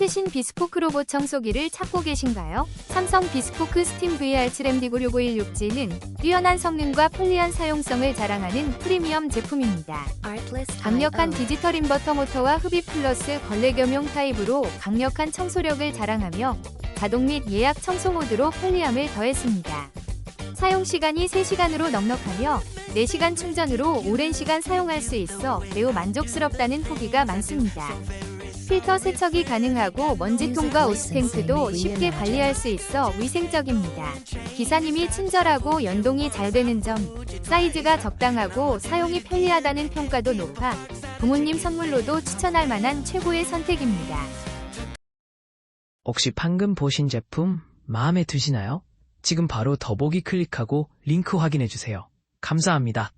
최신 비스포크 로봇 청소기를 찾고 계신가요? 삼성 비스포크 스팀 VR7MD96516G는 뛰어난 성능과 편리한 사용성을 자랑하는 프리미엄 제품입니다. 강력한 디지털 인버터 모터와 흡입 플러스 걸레 겸용 타입으로 강력한 청소력을 자랑하며 자동 및 예약 청소 모드로 편리함을 더했습니다. 사용 시간이 3시간으로 넉넉하며 4시간 충전으로 오랜 시간 사용할 수 있어 매우 만족스럽다는 후기가 많습니다. 필터 세척이 가능하고 먼지통과 오스탱크도 쉽게 관리할 수 있어 위생적입니다. 기사님이 친절하고 연동이 잘 되는 점, 사이즈가 적당하고 사용이 편리하다는 평가도 높아 부모님 선물로도 추천할 만한 최고의 선택입니다. 혹시 방금 보신 제품 마음에 드시나요? 지금 바로 더보기 클릭하고 링크 확인해 주세요. 감사합니다.